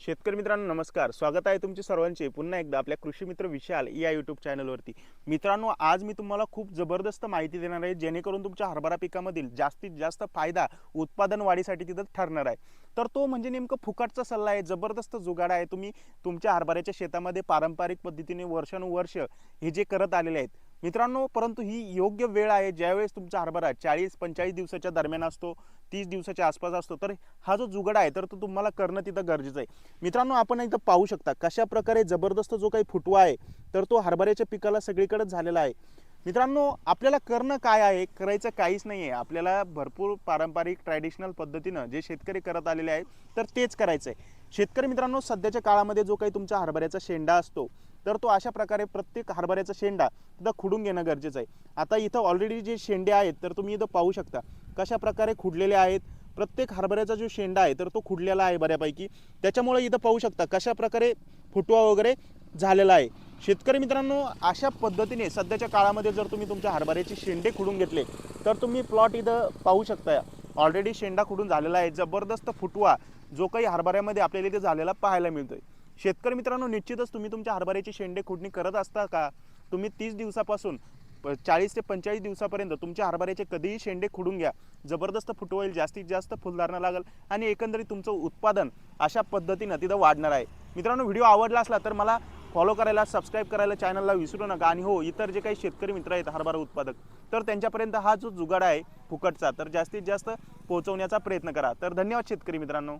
शेतकरी मित्रांनो नमस्कार. स्वागत आहे तुमचे सर्वांचे पुन्हा एकदा आपल्या कृषी मित्र विशाल या यूट्यूब चॅनलवरती मित्रांनो आज मी तुम्हाला खूप जबरदस्त माहिती देणार आहे जेणेकरून तुमच्या हरभरा पिकामधील जास्तीत जास्त फायदा उत्पादन वाढीसाठी तिथं ठरणार आहे. तर तो म्हणजे नेमकं फुकटचा सल्ला आहे जबरदस्त जुगाड आहे. तुम्ही तुमच्या हरभऱ्याच्या शेतामध्ये पारंपरिक पद्धतीने वर्षानुवर्ष हे जे करत आलेले आहेत मित्रांनो परंतु ही योग्य वेळ आहे ज्यावेळेस तुमचा हरभरा चाळीस पंचेचाळीस दिवसाच्या दरम्यान असतो तीस दिवसाच्या आसपास असतो तर हा जो जुगाड आहे तर तो तुम्हाला करणं तिथं गरजेचं आहे. मित्रांनो आपण इथं पाहू शकता कशा प्रकारे जबरदस्त जो काही फुटवा आहे तर तो हरभऱ्याच्या पिकाला सगळीकडेच झालेला आहे. मित्रांनो आपल्याला करणं काय आहे करायचं काहीच नाही आहे आपल्याला भरपूर पारंपरिक ट्रॅडिशनल पद्धतीनं जे शेतकरी करत आलेले आहेत तर तेच करायचं आहे शेतकरी मित्रांनो सध्याच्या काळामध्ये जो काही तुमचा हरभऱ्याचा शेंडा असतो तर तो अशा प्रकारे प्रत्येक हरभऱ्याचा शेंडा तिथं खुडून घेणं गरजेचं आहे. आता इथं ऑलरेडी जे शेंडे आहेत तर तुम्ही इथं पाहू शकता कशा प्रकारे खुडलेले आहेत. प्रत्येक हरभऱ्याचा जो शेंडा आहे तर तो खुडलेला आहे बऱ्यापैकी. त्याच्यामुळे इथं पाहू शकता कशा प्रकारे फुटवा वगैरे झालेला आहे. शेतकरी मित्रांनो अशा पद्धतीने सध्याच्या काळामध्ये जर तुम्ही तुमच्या हरभऱ्याचे शेंडे खुडून घेतले तर तुम्ही प्लॉट इथं पाहू शकता. ऑलरेडी शेंडा खुडून झालेला आहे. जबरदस्त फुटवा जो काही हरभऱ्यामध्ये आपल्याला इथे झालेला पाहायला मिळतोय. शेतकरी मित्रांनो निश्चितच तुम्ही तुमच्या हरभऱ्याची शेंडे खुडणी करत असता का? तुम्ही तीस दिवसापासून चाळीस ते पंचेचाळीस दिवसापर्यंत तुमच्या हरभऱ्याचे कधीही शेंडे खुडून घ्या. जबरदस्त फुटवा जास्तीत जास्त फुलधारणा लागेल आणि एकंदरीत तुमचं उत्पादन अशा पद्धतीनं तिथं वाढणार आहे. मित्रांनो व्हिडिओ आवडला असला तर मला फॉलो करायला सबस्क्राईब करायला चॅनलला विसरू नका आणि हो इतर जे काही शेतकरी मित्र आहेत हरभरा उत्पादक तर त्यांच्यापर्यंत हा जो जुगाड आहे फुकटचा तर जास्तीत जास्त पोहोचवण्याचा प्रयत्न करा. तर धन्यवाद शेतकरी मित्रांनो.